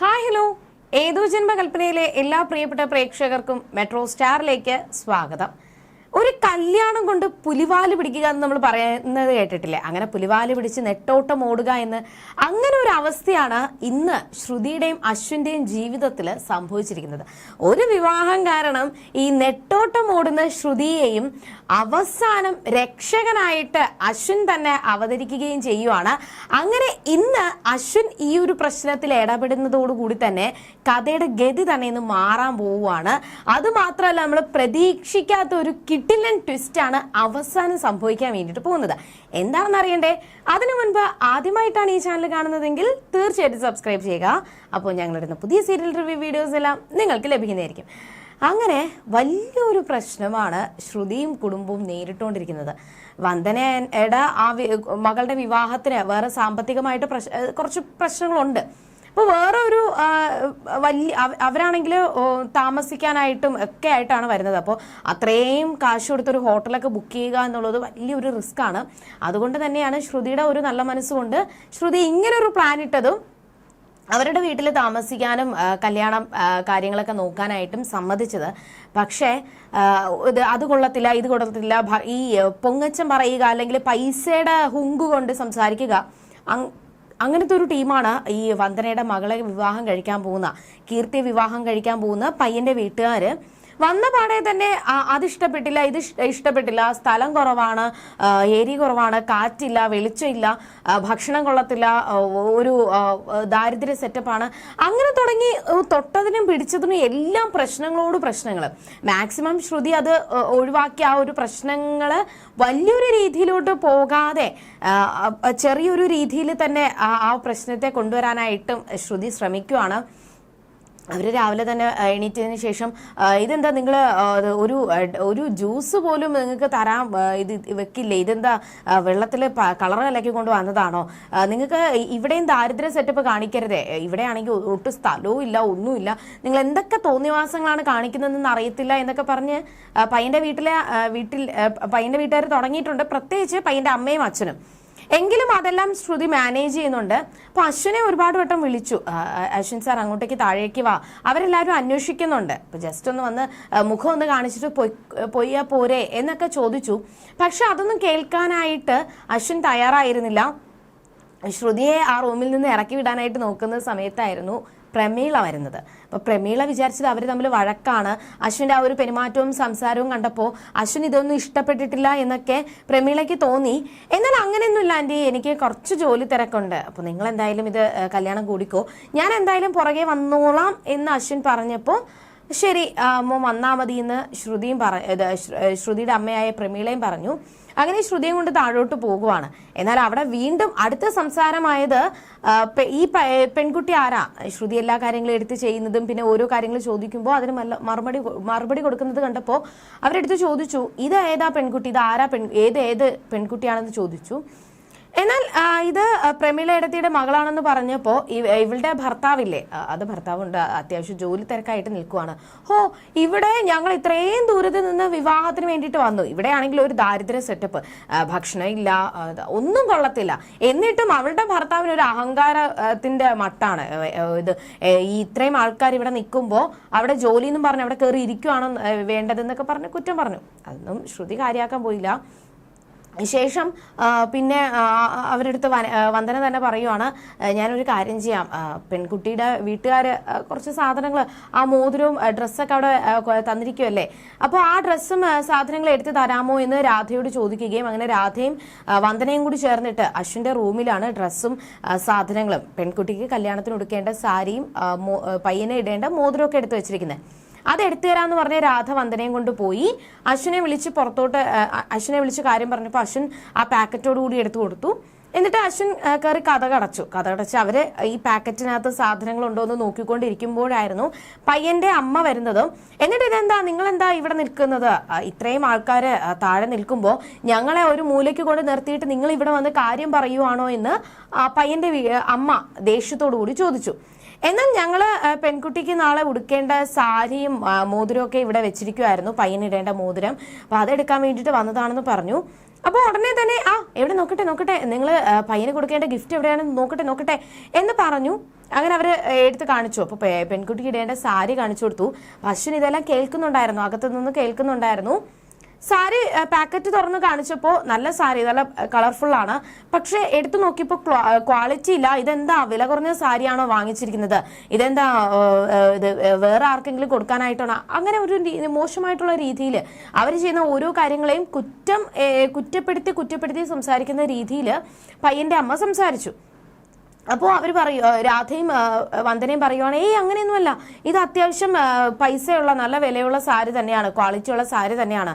Hi hello. ഏതോ ജന്മകൽപ്പനയിലെ എല്ലാ പ്രിയപ്പെട്ട പ്രേക്ഷകർക്കും മെട്രോ സ്റ്റാറിലേക്ക് സ്വാഗതം. ഒരു കല്യാണം കൊണ്ട് പുലിവാൽ പിടിക്കുക എന്ന് നമ്മൾ പറയുന്നത് കേട്ടിട്ടില്ലേ? അങ്ങനെ പുലിവാൽ പിടിച്ച് നെട്ടോട്ടം ഓടുക എന്ന്. അങ്ങനെ ഒരു അവസ്ഥയാണ് ഇന്ന് ശ്രുതിയുടെയും അശ്വിന്റെയും ജീവിതത്തിൽ സംഭവിച്ചിരിക്കുന്നത്. ഒരു വിവാഹം കാരണം ഈ നെട്ടോട്ടം ഓടുന്ന ശ്രുതിയെയും അവസാനം രക്ഷകനായിട്ട് അശ്വിൻ തന്നെ അവതരിക്കുകയും ചെയ്യുവാണ്. അങ്ങനെ ഇന്ന് അശ്വിൻ ഈ ഒരു പ്രശ്നത്തിൽ ഇടപെടുന്നതോടുകൂടി തന്നെ കഥയുടെ ഗതി തന്നെ ഇന്ന് മാറാൻ പോവുകയാണ്. അത് മാത്രമല്ല നമ്മൾ പ്രതീക്ഷിക്കാത്ത ഒരു കിട്ടിലൻ ട്വിസ്റ്റ് ആണ് അവസാനം സംഭവിക്കാൻ വേണ്ടിയിട്ട് പോകുന്നത്. എന്താണെന്ന് അറിയണ്ടേ? അതിനു മുൻപ് ആദ്യമായിട്ടാണ് ഈ ചാനൽ കാണുന്നതെങ്കിൽ തീർച്ചയായിട്ടും സബ്സ്ക്രൈബ് ചെയ്യുക. അപ്പോൾ ഞങ്ങളിടുന്ന പുതിയ സീരിയൽ റിവ്യൂ വീഡിയോസ് എല്ലാം നിങ്ങൾക്ക് ലഭിക്കുന്നതായിരിക്കും. അങ്ങനെ വലിയൊരു പ്രശ്നമാണ് ശ്രുതിയും കുടുംബവും നേരിട്ടുകൊണ്ടിരിക്കുന്നത്. വന്ദനയുടെ ആ മകളുടെ വിവാഹത്തിന് വേറെ സാമ്പത്തികമായിട്ട് പ്രശ് കുറച്ച് പ്രശ്നങ്ങളുണ്ട്. അപ്പോൾ വേറെ ഒരു വലിയ അവ- അവരാണെങ്കിൽ താമസിക്കാനായിട്ടും ഒക്കെ ആയിട്ടാണ് വരുന്നത്. അപ്പോൾ അത്രയും കാശ് കൊടുത്തൊരു ഹോട്ടലൊക്കെ ബുക്ക് ചെയ്യുക എന്നുള്ളത് വലിയൊരു റിസ്ക് ആണ്. അതുകൊണ്ട് തന്നെയാണ് ശ്രുതിയുടെ ഒരു നല്ല മനസ്സുകൊണ്ട് ശ്രുതി ഇങ്ങനൊരു പ്ലാൻ ഇട്ടതും അവരുടെ വീട്ടിൽ താമസിക്കാനും കല്യാണം കാര്യങ്ങളൊക്കെ നോക്കാനായിട്ടും സമ്മതിച്ചത്. പക്ഷേ ഇത് അത് കൊള്ളത്തില്ല ഇത് കൊള്ളത്തില്ല ഈ പൊങ്ങച്ചം പറയുക അല്ലെങ്കിൽ പൈസയുടെ ഹുങ്ക് കൊണ്ട് സംസാരിക്കുക അങ്ങനത്തെ ഒരു ടീമാണ് ഈ വന്ദനയുടെ മകളെ വിവാഹം കഴിക്കാൻ പോകുന്ന കീർത്തി വിവാഹം കഴിക്കാൻ പോകുന്ന പയ്യന്റെ വീട്ടുകാര്. വന്ന പാടെ തന്നെ അതിഷ്ടപ്പെട്ടില്ല ഇത് ഇഷ്ടപ്പെട്ടില്ല. സ്ഥലം കുറവാണ് ഏരി കുറവാണ് കാറ്റില്ല വെളിച്ചമില്ല ഭക്ഷണം കൊള്ളത്തില്ല ഒരു ദാരിദ്ര്യ സെറ്റപ്പാണ്. അങ്ങനെ തുടങ്ങി തൊട്ടതിനും പിടിച്ചതിനും എല്ലാം പ്രശ്നങ്ങളോട് പ്രശ്നങ്ങൾ മാക്സിമം ശ്രുതി അത് ഒഴിവാക്കി ആ ഒരു പ്രശ്നങ്ങൾ വലിയൊരു രീതിയിലോട്ട് പോകാതെ ചെറിയൊരു രീതിയിൽ തന്നെ ആ പ്രശ്നത്തെ കൊണ്ടുവരാനായിട്ടും ശ്രുതി ശ്രമിക്കുവാണ്. അവർ രാവിലെ തന്നെ എണീറ്റതിന് ശേഷം ഇതെന്താ നിങ്ങൾ ഒരു ഒരു ജ്യൂസ് പോലും നിങ്ങൾക്ക് തരാൻ ഇത് വെക്കില്ല? ഇതെന്താ വെള്ളത്തിൽ കളർ കലക്കി കൊണ്ട് വന്നതാണോ? നിങ്ങൾക്ക് ഇവിടെയും ദാരിദ്ര്യ സെറ്റപ്പ് കാണിക്കരുതേ. ഇവിടെയാണെങ്കിൽ ഒട്ടും സ്ഥലവും ഇല്ല ഒന്നുമില്ല. നിങ്ങൾ എന്തൊക്കെ തോന്നിവാസങ്ങളാണ് കാണിക്കുന്നതെന്ന് അറിയത്തില്ല എന്നൊക്കെ പറഞ്ഞ് പയ്യന്റെ വീട്ടിലെ വീട്ടിൽ പയ്യന്റെ വീട്ടുകാർ തുടങ്ങിയിട്ടുണ്ട്. പ്രത്യേകിച്ച് പയ്യന്റെ അമ്മയും അച്ഛനും. എങ്കിലും അതെല്ലാം ശ്രുതി മാനേജ് ചെയ്യുന്നുണ്ട്. അപ്പൊ അശ്വിനെ ഒരുപാട് വട്ടം വിളിച്ചു. അശ്വിൻ സാർ അങ്ങോട്ടേക്ക് താഴേക്ക് വാ. അവരെല്ലാരും അന്വേഷിക്കുന്നുണ്ട്. അപ്പൊ ജസ്റ്റ് ഒന്ന് വന്ന് മുഖം ഒന്ന് കാണിച്ചിട്ട് പോയി പോയാ പോരെ എന്നൊക്കെ ചോദിച്ചു. പക്ഷെ അതൊന്നും കേൾക്കാനായിട്ട് അശ്വിൻ തയ്യാറായിരുന്നില്ല. ശ്രുതിയെ ആ റൂമിൽ നിന്ന് ഇറക്കി വിടാനായിട്ട് നോക്കുന്ന സമയത്തായിരുന്നു. പ്രമീള വരുന്നത്. അപ്പൊ പ്രമീള വിചാരിച്ചത് അവർ തമ്മിൽ വഴക്കാണ്. അശ്വിന്റെ ആ ഒരു പെരുമാറ്റവും സംസാരവും കണ്ടപ്പോൾ അശ്വിൻ ഇതൊന്നും ഇഷ്ടപ്പെട്ടിട്ടില്ല എന്നൊക്കെ പ്രമീളയ്ക്ക് തോന്നി. എന്നാൽ അങ്ങനെയൊന്നുമില്ല ആന്റി. എനിക്ക് കുറച്ച് ജോലി തിരക്കുണ്ട്. അപ്പോൾ നിങ്ങൾ എന്തായാലും ഇത് കല്യാണം കൂടിക്കോ. ഞാൻ എന്തായാലും പുറകെ വന്നോളാം എന്ന് അശ്വിൻ പറഞ്ഞപ്പോൾ ശരി ആ, അമ്മ വന്നാ മതി എന്ന് ശ്രുതിയും പറ ശ്രുതിയുടെ അമ്മയായ പ്രമീളയും പറഞ്ഞു. അങ്ങനെ ശ്രുതിയും കൊണ്ട് താഴോട്ട് പോകുവാണ്. എന്നാൽ അവിടെ വീണ്ടും അടുത്ത സംസാരമായത് ഈ പെൺകുട്ടി ആരാ? ശ്രുതി എല്ലാ കാര്യങ്ങളും എടുത്ത് ചെയ്യുന്നതും പിന്നെ ഓരോ കാര്യങ്ങൾ ചോദിക്കുമ്പോൾ അതിന് മറുപടി മറുപടി കൊടുക്കുന്നത് കണ്ടപ്പോൾ അവരെടുത്ത് ചോദിച്ചു ഇത് ഏതാ പെൺകുട്ടി? ഇത് ആരാ പെൺ ഏത് ഏത് പെൺകുട്ടിയാണെന്ന് ചോദിച്ചു. എന്നാൽ ഇത് പ്രമീള ഇടത്തിയുടെ മകളാണെന്ന് പറഞ്ഞപ്പോൾ ഇവളുടെ ഭർത്താവില്ലേ അത് ഭർത്താവുണ്ട് അത്യാവശ്യം ജോലി തിരക്കായിട്ട് നിൽക്കുവാണ്. ഹോ ഇവിടെ ഞങ്ങൾ ഇത്രയും ദൂരത്ത് നിന്ന് വിവാഹത്തിന് വേണ്ടിയിട്ട് വന്നു. ഇവിടെ ആണെങ്കിൽ ഒരു ദാരിദ്ര്യ സെറ്റപ്പ് ഭക്ഷണം ഇല്ല ഒന്നും കൊള്ളത്തില്ല. എന്നിട്ടും അവളുടെ ഭർത്താവിന് ഒരു അഹങ്കാരത്തിന്റെ മട്ടാണ്. ഇത് ഈ ഇത്രയും ആൾക്കാർ ഇവിടെ നിൽക്കുമ്പോൾ അവിടെ ജോലി എന്നും പറഞ്ഞ് അവിടെ കയറി ഇരിക്കുവാണോ വേണ്ടതെന്നൊക്കെ പറഞ്ഞ് കുറ്റം പറഞ്ഞു. അതൊന്നും ശ്രുതി കാര്യമാക്കാൻ പോയില്ല. ശേഷം പിന്നെ അവരെടുത്ത് വന്ദന തന്നെ പറയുവാണ് ഞാനൊരു കാര്യം ചെയ്യാം. പെൺകുട്ടിയുടെ വീട്ടുകാർ കുറച്ച് സാധനങ്ങൾ ആ മോതിരവും ഡ്രസ്സൊക്കെ അവിടെ തന്നിരിക്കുമല്ലേ അപ്പോൾ ആ ഡ്രസ്സും സാധനങ്ങൾ എടുത്ത് തരാമോ എന്ന് രാധയോട് ചോദിക്കുകയും അങ്ങനെ രാധയും വന്ദനയും കൂടി ചേർന്നിട്ട് അശ്വിന്റെ റൂമിലാണ് ഡ്രസ്സും സാധനങ്ങളും. പെൺകുട്ടിക്ക് കല്യാണത്തിന് ഉടുക്കേണ്ട സാരിയും പയ്യനെ ഇടേണ്ട മോതിരമൊക്കെ എടുത്ത് വെച്ചിരിക്കുന്നത് അത് എടുത്തു തരാന്ന് പറഞ്ഞ രാധ വന്ദനയും കൊണ്ട് പോയി. അശ്വിനെ വിളിച്ച് പുറത്തോട്ട് അശ്വിനെ വിളിച്ച് കാര്യം പറഞ്ഞപ്പോൾ അശ്വിൻ ആ പാക്കറ്റോട് കൂടി എടുത്തു കൊടുത്തു. എന്നിട്ട് അശ്വിൻ കയറി കഥ കടച്ചു. കഥ കടച്ച് അവർ ഈ പാക്കറ്റിനകത്ത് സാധനങ്ങൾ ഉണ്ടോ എന്ന് നോക്കിക്കൊണ്ടിരിക്കുമ്പോഴായിരുന്നു പയ്യന്റെ അമ്മ വരുന്നതും. എന്നിട്ട് ഇതെന്താ? നിങ്ങൾ എന്താ ഇവിടെ നിൽക്കുന്നത്? ഇത്രയും ആൾക്കാർ താഴെ നിൽക്കുമ്പോൾ ഞങ്ങളെ ഒരു മൂലയ്ക്ക് കൊണ്ട് നിർത്തിയിട്ട് നിങ്ങൾ ഇവിടെ വന്ന് കാര്യം പറയുവാണോ എന്ന് പയ്യന്റെ അമ്മ ദേഷ്യത്തോടു കൂടി ചോദിച്ചു. എന്നാൽ ഞങ്ങൾ ആ, പെൺകുട്ടിക്ക് നാളെ ഉടുക്കേണ്ട സാരിയും മോതിരമൊക്കെ ഇവിടെ വെച്ചിരിക്കുമായിരുന്നു പയ്യനിടേണ്ട മോതിരം. അപ്പൊ അതെടുക്കാൻ വേണ്ടിയിട്ട് വന്നതാണെന്ന് പറഞ്ഞു. അപ്പോൾ ഉടനെ തന്നെ ആ എവിടെ നോക്കട്ടെ നോക്കട്ടെ. നിങ്ങൾ പയ്യന് കൊടുക്കേണ്ട ഗിഫ്റ്റ് എവിടെയാണെന്ന് നോക്കട്ടെ നോക്കട്ടെ എന്ന് പറഞ്ഞു. അങ്ങനെ അവർ എടുത്ത് കാണിച്ചു. അപ്പോൾ പെൺകുട്ടിക്ക് ഇടേണ്ട സാരി കാണിച്ചു കൊടുത്തു. അശ്വിൻ ഇതെല്ലാം കേൾക്കുന്നുണ്ടായിരുന്നു. അകത്തു നിന്ന് കേൾക്കുന്നുണ്ടായിരുന്നു. സാരി പാക്കറ്റ് തുറന്ന് കാണിച്ചപ്പോൾ നല്ല സാരി നല്ല കളർഫുൾ ആണ്. പക്ഷെ എടുത്തു നോക്കിയപ്പോൾ ക്വാളിറ്റി ഇല്ല. ഇതെന്താ വില കുറഞ്ഞ സാരിയാണോ വാങ്ങിച്ചിരിക്കുന്നത്? ഇതെന്താ ഇത് വേറെ ആർക്കെങ്കിലും കൊടുക്കാനായിട്ടാണോ? അങ്ങനെ ഒരു മോശമായിട്ടുള്ള രീതിയിൽ അവർ ചെയ്യുന്ന ഓരോ കാര്യങ്ങളെയും കുറ്റം കുറ്റപ്പെടുത്തി കുറ്റപ്പെടുത്തി സംസാരിക്കുന്ന രീതിയിൽ പയ്യന്റെ അമ്മ സംസാരിച്ചു. അപ്പോൾ അവർ പറയു രാധയും വന്ദനയും പറയുവാണ് ഏയ് അങ്ങനെയൊന്നുമല്ല. ഇത് അത്യാവശ്യം പൈസയുള്ള നല്ല വിലയുള്ള സാരി തന്നെയാണ്. ക്വാളിറ്റിയുള്ള സാരി തന്നെയാണ്.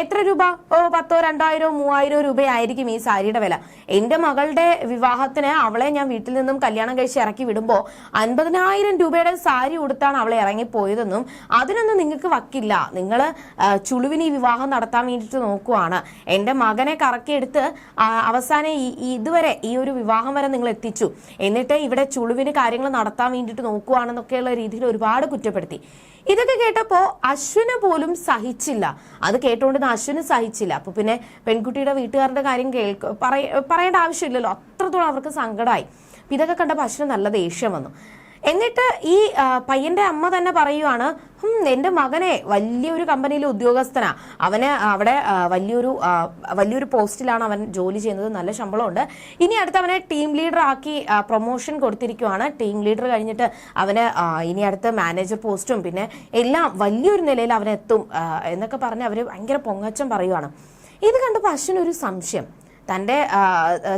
എത്ര രൂപ? ഓ പത്തോ രണ്ടായിരോ മൂവായിരോ രൂപയായിരിക്കും ഈ സാരിയുടെ വില. എന്റെ മകളുടെ വിവാഹത്തിന് അവളെ ഞാൻ വീട്ടിൽ നിന്നും കല്യാണം കഴിച്ച് ഇറക്കി വിടുമ്പോ അൻപതിനായിരം രൂപയുടെ സാരി ഉടുത്താണ് അവളെ ഇറങ്ങിപ്പോയതെന്നും അതിനൊന്നും നിങ്ങൾക്ക് വക്കില്ല. നിങ്ങൾ ചുളുവിന് ഈ വിവാഹം നടത്താൻ വേണ്ടിയിട്ട് നോക്കുവാണ്. എന്റെ മകനെ കറക്കിയെടുത്ത് അവസാനം ഈ ഇതുവരെ ഈ ഒരു വിവാഹം വരെ നിങ്ങൾ എത്തിച്ചു. എന്നിട്ട് ഇവിടെ ചുളുവിന് കാര്യങ്ങൾ നടത്താൻ വേണ്ടിയിട്ട് നോക്കുവാണെന്നൊക്കെയുള്ള രീതിയിൽ ഒരുപാട് കുറ്റപ്പെടുത്തി. ഇതൊക്കെ കേട്ടപ്പോൾ അശ്വിന് പോലും സഹിച്ചില്ല. അത് കേട്ടോണ്ട് അശ്വിന് സഹിച്ചില്ല. അപ്പൊ പിന്നെ പെൺകുട്ടിയുടെ വീട്ടുകാരുടെ കാര്യം കേൾക്ക പറയ- പറയേണ്ട ആവശ്യമില്ലല്ലോ. അത്രത്തോളം അവർക്ക് സങ്കടമായി ഇതൊക്കെ കണ്ടപ്പോൾ അശ്വിന് നല്ല ദേഷ്യം വന്നു. എന്നിട്ട് ഈ പയ്യന്റെ അമ്മ തന്നെ പറയുവാണ് "ഹും, എന്റെ മകനെ വലിയൊരു കമ്പനിയിലെ ഉദ്യോഗസ്ഥനാ. അവന് അവിടെ വലിയൊരു വലിയൊരു പോസ്റ്റിലാണ് അവൻ ജോലി ചെയ്യുന്നത്. നല്ല ശമ്പളമുണ്ട്. ഇനി അടുത്ത് അവനെ ടീം ലീഡർ ആക്കി പ്രൊമോഷൻ കൊടുത്തിരിക്കുവാണ്. ടീം ലീഡർ കഴിഞ്ഞിട്ട് അവന് ഇനി അടുത്ത് മാനേജർ പോസ്റ്റും പിന്നെ എല്ലാം വലിയൊരു നിലയിൽ അവനെത്തും എന്നൊക്കെ പറഞ്ഞ് അവർ ഭയങ്കര പൊങ്ങച്ചം പറയുവാണ്. ഇത് കണ്ടപ്പോൾ അശ്വിനൊരു സംശയം. തന്റെ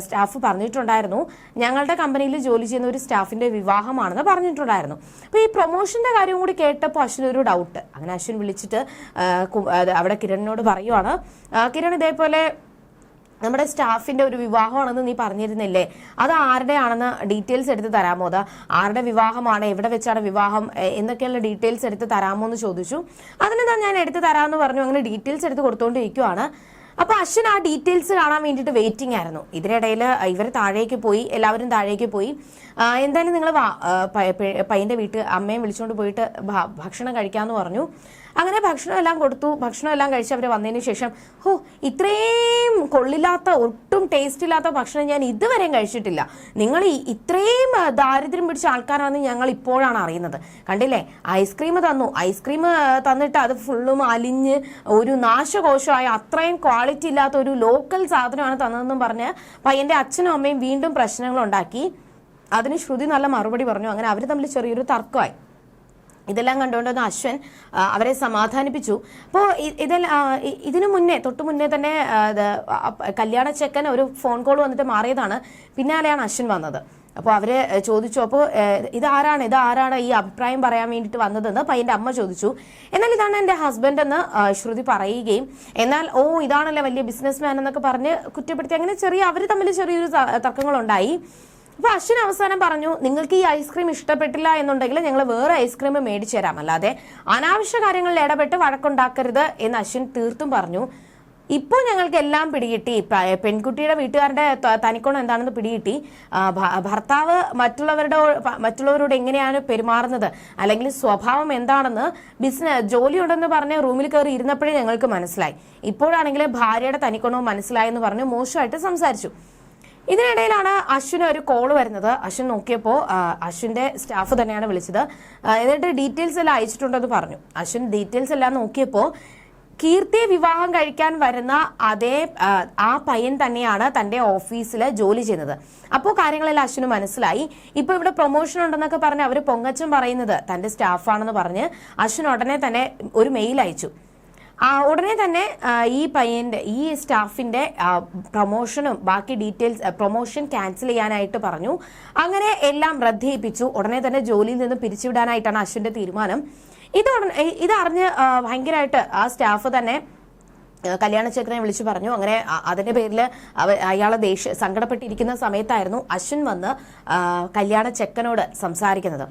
സ്റ്റാഫ് പറഞ്ഞിട്ടുണ്ടായിരുന്നു ഞങ്ങളുടെ കമ്പനിയിൽ ജോലി ചെയ്യുന്ന ഒരു സ്റ്റാഫിന്റെ വിവാഹമാണെന്ന് പറഞ്ഞിട്ടുണ്ടായിരുന്നു. അപ്പോൾ ഈ പ്രൊമോഷന്റെ കാര്യം കൂടി കേട്ടപ്പോൾ അശ്വിൻ ഒരു ഡൗട്ട് അങ്ങനെ അശ്വിൻ വിളിച്ചിട്ട് അവിടെ കിരണിനോട് പറയുവാണ് കിരൺ ഇതേപോലെ നമ്മുടെ സ്റ്റാഫിന്റെ ഒരു വിവാഹമാണെന്ന് നീ പറഞ്ഞിരുന്നില്ലേ? അത് ആരുടെ ആണെന്ന് ഡീറ്റെയിൽസ് എടുത്ത് തരാമോ? അത് ആരുടെ വിവാഹമാണ്? എവിടെ വെച്ചാണ് വിവാഹം? എന്നൊക്കെയുള്ള ഡീറ്റെയിൽസ് എടുത്ത് തരാമോ? എന്ന് ചോദിച്ചു. അതിനെന്താ ഞാൻ എടുത്ത് തരാമെന്ന് പറഞ്ഞു? അങ്ങനെ ഡീറ്റെയിൽസ് എടുത്ത് കൊടുത്തുകൊണ്ടിരിക്കുവാണ് അപ്പൊ അശ്വൻ ആ ഡീറ്റെയിൽസ് കാണാൻ വേണ്ടിയിട്ട് വെയിറ്റിംഗ് ആയിരുന്നു. ഇതിനിടയിൽ ഇവർ താഴേക്ക് പോയി എല്ലാവരും താഴേക്ക് പോയി. എന്തായാലും നിങ്ങൾ പയ്യന്റെ വീട്ട് അമ്മയും വിളിച്ചുകൊണ്ട് പോയിട്ട് ഭക്ഷണം കഴിക്കാമെന്ന് പറഞ്ഞു. അങ്ങനെ ഭക്ഷണം എല്ലാം കൊടുത്തു. ഭക്ഷണം എല്ലാം കഴിച്ച് അവർ വന്നതിന് ശേഷം ഹോ ഇത്രയും കൊള്ളില്ലാത്ത ഒട്ടും ടേസ്റ്റ് ഇല്ലാത്ത ഭക്ഷണം ഞാൻ ഇതുവരെയും കഴിച്ചിട്ടില്ല. നിങ്ങൾ ഇത്രയും ദാരിദ്ര്യം പിടിച്ച ആൾക്കാരാണെന്ന് ഞങ്ങൾ ഇപ്പോഴാണ് അറിയുന്നത്. കണ്ടില്ലേ? ഐസ്ക്രീം തന്നു. ഐസ്ക്രീം തന്നിട്ട് അത് ഫുള്ളും അലിഞ്ഞ് ഒരു നാശകോശമായ അത്രയും ക്വാളിറ്റി ഇല്ലാത്ത ഒരു ലോക്കൽ സാധനമാണ് തന്നതെന്നും പറഞ്ഞ് പയ്യന്റെ അച്ഛനും അമ്മയും വീണ്ടും പ്രശ്നങ്ങൾ ഉണ്ടാക്കി. അതിന് ശ്രുതി നല്ല മറുപടി പറഞ്ഞു. അങ്ങനെ അവർ തമ്മിൽ ചെറിയൊരു തർക്കമായി. ഇതെല്ലാം കണ്ടുകൊണ്ടൊന്ന് അശ്വൻ അവരെ സമാധാനിപ്പിച്ചു. അപ്പോൾ ഇതെല്ലാം ഇതിനു മുന്നേ തൊട്ടു മുന്നേ തന്നെ കല്യാണ ചെക്കൻ ഒരു ഫോൺ കോൾ വന്നിട്ട് മാറിയതാണ്. പിന്നാലെയാണ് അശ്വൻ വന്നത്. അപ്പോൾ അവരെ ചോദിച്ചു അപ്പോൾ ഇതാരാണ് ഇതാരാണ് ഈ അഭിപ്രായം പറയാൻ വേണ്ടിയിട്ട് വന്നതെന്ന് പയ്യന്റെ അമ്മ ചോദിച്ചു. എന്നാൽ ഇതാണ് എന്റെ ഹസ്ബൻഡ് എന്ന് ശ്രുതി പറയുകയും എന്നാൽ ഓ ഇതാണല്ലേ വലിയ ബിസിനസ് മാൻ എന്നൊക്കെ പറഞ്ഞ് കുറ്റപ്പെടുത്തി. അങ്ങനെ ചെറിയ അവർ തമ്മിൽ ചെറിയൊരു തർക്കങ്ങളുണ്ടായി. അപ്പൊ അശ്വിൻ അവസാനം പറഞ്ഞു നിങ്ങൾക്ക് ഈ ഐസ്ക്രീം ഇഷ്ടപ്പെട്ടില്ല എന്നുണ്ടെങ്കിൽ ഞങ്ങൾ വേറെ ഐസ്ക്രീം മേടിച്ചു തരാം. അല്ലാതെ അനാവശ്യ കാര്യങ്ങളിൽ ഇടപെട്ട് വഴക്കുണ്ടാക്കരുത് എന്ന് അശ്വിൻ തീർത്തും പറഞ്ഞു. ഇപ്പോൾ ഞങ്ങൾക്ക് എല്ലാം പിടികിട്ടി. പെൺകുട്ടിയുടെ വീട്ടുകാരുടെ തനിക്കോണം എന്താണെന്ന് പിടികിട്ടി. ഭർത്താവ് മറ്റുള്ളവരുടെ മറ്റുള്ളവരോട് എങ്ങനെയാണ് പെരുമാറുന്നത്? അല്ലെങ്കിൽ സ്വഭാവം എന്താണെന്ന് ബിസിനസ് ജോലി ഉണ്ടെന്ന് പറഞ്ഞ് റൂമിൽ കയറി ഇരുന്നപ്പോഴേ ഞങ്ങൾക്ക് മനസ്സിലായി. ഇപ്പോഴാണെങ്കിൽ ഭാര്യയുടെ തനിക്കോണവും മനസ്സിലായെന്ന് പറഞ്ഞു മോശമായിട്ട് സംസാരിച്ചു. ഇതിനിടയിലാണ് അശ്വിന് ഒരു കോൾ വരുന്നത്. അശ്വിൻ നോക്കിയപ്പോൾ അശ്വിന്റെ സ്റ്റാഫ് തന്നെയാണ് വിളിച്ചത്. എന്നിട്ട് ഡീറ്റെയിൽസ് എല്ലാം അയച്ചിട്ടുണ്ടെന്ന് പറഞ്ഞു. അശ്വിൻ ഡീറ്റെയിൽസ് എല്ലാം നോക്കിയപ്പോൾ കീർത്തിയെ വിവാഹം കഴിക്കാൻ വരുന്ന അതേ ആ, പയ്യൻ തന്നെയാണ് തന്റെ ഓഫീസിൽ ജോലി ചെയ്യുന്നത്. അപ്പോൾ കാര്യങ്ങളെല്ലാം അശ്വിന് മനസ്സിലായി. ഇപ്പൊ ഇവിടെ പ്രൊമോഷൻ ഉണ്ടെന്നൊക്കെ പറഞ്ഞ് അവർ പൊങ്ങച്ചം പറയുന്നത് തന്റെ സ്റ്റാഫാണെന്ന് പറഞ്ഞ് അശ്വിൻ ഉടനെ തന്നെ ഒരു മെയിൽ അയച്ചു. ഉടനെ തന്നെ ഈ പയ്യന്റെ ഈ സ്റ്റാഫിന്റെ പ്രൊമോഷനും ബാക്കി ഡീറ്റെയിൽസ് പ്രൊമോഷൻ ക്യാൻസൽ ചെയ്യാനായിട്ട് പറഞ്ഞു. അങ്ങനെ എല്ലാം റദ്ദേപ്പിച്ചു. ഉടനെ തന്നെ ജോലിയിൽ നിന്ന് പിരിച്ചുവിടാനായിട്ടാണ് അശ്വിന്റെ തീരുമാനം. ഇത് ഇതറിഞ്ഞ് ഭയങ്കരമായിട്ട് ആ സ്റ്റാഫ് തന്നെ ആ, കല്യാണ ചെക്കനെ വിളിച്ചു പറഞ്ഞു. അങ്ങനെ അതിന്റെ പേരിൽ അയാളെ ദേഷ്യ സങ്കടപ്പെട്ടിരിക്കുന്ന സമയത്തായിരുന്നു അശ്വിൻ വന്ന് കല്യാണ ചെക്കനോട് സംസാരിക്കുന്നത്.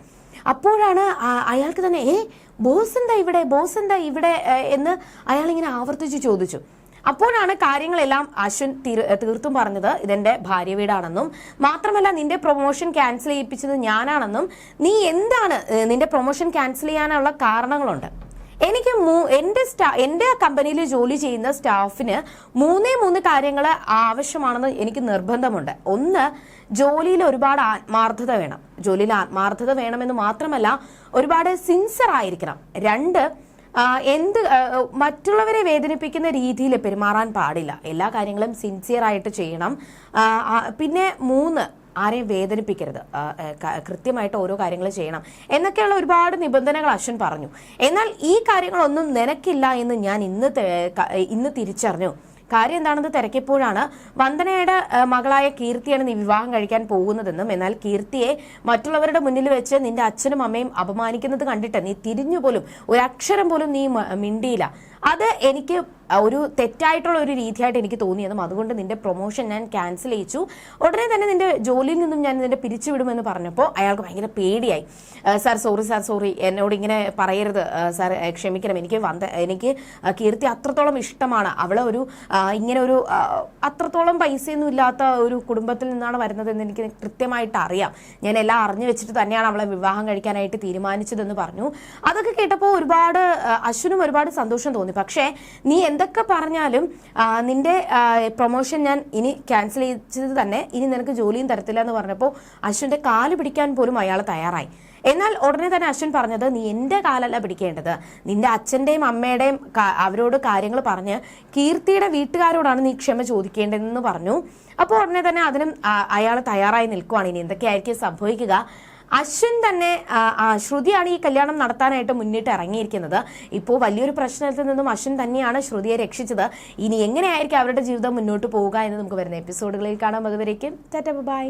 അപ്പോഴാണ് അയാൾക്ക് തന്നെ ഏ ബോസ് എന്താ ഇവിടെ? ബോസ് എന്താ ഇവിടെ? എന്ന് അയാൾ ഇങ്ങനെ ആവർത്തിച്ച് ചോദിച്ചു. അപ്പോഴാണ് കാര്യങ്ങളെല്ലാം അശ്വിൻ തീർ- തീർത്തും പറഞ്ഞത്. ഇതെന്റെ ഭാര്യ വീടാണെന്നും മാത്രമല്ല നിന്റെ പ്രൊമോഷൻ ക്യാൻസൽ ചെയ്യിപ്പിച്ചത് ഞാനാണെന്നും. നീ എന്താണ് നിന്റെ പ്രൊമോഷൻ ക്യാൻസൽ ചെയ്യാനുള്ള കാരണങ്ങളുണ്ട്. എനിക്ക് എന്റെ സ്റ്റാ എന്റെ കമ്പനിയിൽ ജോലി ചെയ്യുന്ന സ്റ്റാഫിന് മൂന്നേ മൂന്ന് കാര്യങ്ങൾ ആവശ്യമാണെന്ന് എനിക്ക് നിർബന്ധമുണ്ട്. ഒന്ന് ജോലിയിൽ ഒരുപാട് ആത്മാർത്ഥത വേണം. ജോലിയിൽ ആത്മാർത്ഥത വേണമെന്ന് മാത്രമല്ല ഒരുപാട് സിൻസർ ആയിരിക്കണം. രണ്ട് എന്ത് മറ്റുള്ളവരെ വേദനിപ്പിക്കുന്ന രീതിയിൽ പെരുമാറാൻ പാടില്ല. എല്ലാ കാര്യങ്ങളും സിൻസിയർ ആയിട്ട് ചെയ്യണം. പിന്നെ മൂന്ന് ആരെയും വേദനിപ്പിക്കരുത്. കൃത്യമായിട്ട് ഓരോ കാര്യങ്ങൾ ചെയ്യണം. എന്നൊക്കെയുള്ള ഒരുപാട് നിബന്ധനകൾ അശ്വൻ പറഞ്ഞു. എന്നാൽ ഈ കാര്യങ്ങളൊന്നും നിനക്കില്ല എന്ന് ഞാൻ ഇന്ന് ഇന്ന് തിരിച്ചറിഞ്ഞു. കാര്യം എന്താണെന്ന് തിരക്കിയപ്പോഴാണ് വന്ദനയുടെ മകളായ കീർത്തിയാണ് നീ വിവാഹം കഴിക്കാൻ പോകുന്നതെന്നും എന്നാൽ കീർത്തിയെ മറ്റുള്ളവരുടെ മുന്നിൽ വെച്ച് നിന്റെ അച്ഛനും അമ്മയും അപമാനിക്കുന്നത് കണ്ടിട്ട് നീ തിരിഞ്ഞു പോലും ഒരു അക്ഷരം പോലും നീ മിണ്ടിയില്ല. അത് എനിക്ക് ഒരു തെറ്റായിട്ടുള്ള ഒരു രീതിയായിട്ട് എനിക്ക് തോന്നിയതും അതുകൊണ്ട് നിന്റെ പ്രൊമോഷൻ ഞാൻ ക്യാൻസൽ ചെയ്യിച്ചു. ഉടനെ തന്നെ നിന്റെ ജോലിയിൽ നിന്നും ഞാൻ നിന്റെ പിരിച്ചുവിടുമെന്ന് പറഞ്ഞപ്പോൾ അയാൾക്ക് ഭയങ്കര പേടിയായി. സാർ സോറി സാർ സോറി എന്നോട് ഇങ്ങനെ പറയരുത്. സാർ ക്ഷമിക്കണം. എനിക്ക് വന്ന എനിക്ക് കീർത്തി അത്രത്തോളം ഇഷ്ടമാണ്. അവളെ ഒരു ഇങ്ങനെ ഒരു അത്രത്തോളം പൈസയൊന്നും ഇല്ലാത്ത ഒരു കുടുംബത്തിൽ നിന്നാണ് വരുന്നതെന്ന് എനിക്ക് കൃത്യമായിട്ട് അറിയാം. ഞാൻ എല്ലാം അറിഞ്ഞു വെച്ചിട്ട് തന്നെയാണ് അവളെ വിവാഹം കഴിക്കാനായിട്ട് തീരുമാനിച്ചതെന്ന് പറഞ്ഞു. അതൊക്കെ കേട്ടപ്പോൾ ഒരുപാട് അശ്വിനും ഒരുപാട് സന്തോഷം തോന്നി. പക്ഷേ നീ എന്തൊക്കെ പറഞ്ഞാലും നിന്റെ പ്രൊമോഷൻ ഞാൻ ഇനി ക്യാൻസൽ ചെയ്തത് തന്നെ ഇനി നിനക്ക് ജോലിയും തരത്തില്ല എന്ന് പറഞ്ഞപ്പോൾ അശ്വിന്റെ കാൽ പിടിക്കാൻ പോലും അയാൾ തയ്യാറായി. എന്നാൽ ഉടനെ തന്നെ അശ്വിൻ പറഞ്ഞത് നീ എന്റെ കാലല്ല പിടിക്കേണ്ടത്. നിന്റെ അച്ഛന്റെയും അമ്മയുടെയും അവരോട് കാര്യങ്ങൾ പറഞ്ഞ് കീർത്തിയുടെ വീട്ടുകാരോടാണ് നീ ക്ഷമ ചോദിക്കേണ്ടതെന്ന് പറഞ്ഞു. അപ്പോൾ ഉടനെ തന്നെ അതിനും അയാൾ തയ്യാറായി നിൽക്കുവാണ്. ഇനി എന്തൊക്കെയായിരിക്കും സംഭവിക്കുക? അശ്വിൻ തന്നെ ശ്രുതിയാണ് ഈ കല്യാണം നടത്താനായിട്ട് മുന്നിട്ട് ഇറങ്ങിയിരിക്കുന്നത്. ഇപ്പോൾ വലിയൊരു പ്രശ്നത്തിൽ നിന്നും അശ്വിൻ തന്നെയാണ് ശ്രുതിയെ രക്ഷിച്ചത്. ഇനി എങ്ങനെയായിരിക്കും അവരുടെ ജീവിതം മുന്നോട്ട് പോവുക എന്ന് നമുക്ക് വരുന്ന എപ്പിസോഡുകളിൽ കാണാം. അതുവരേക്കും ടാറ്റ ബൈ.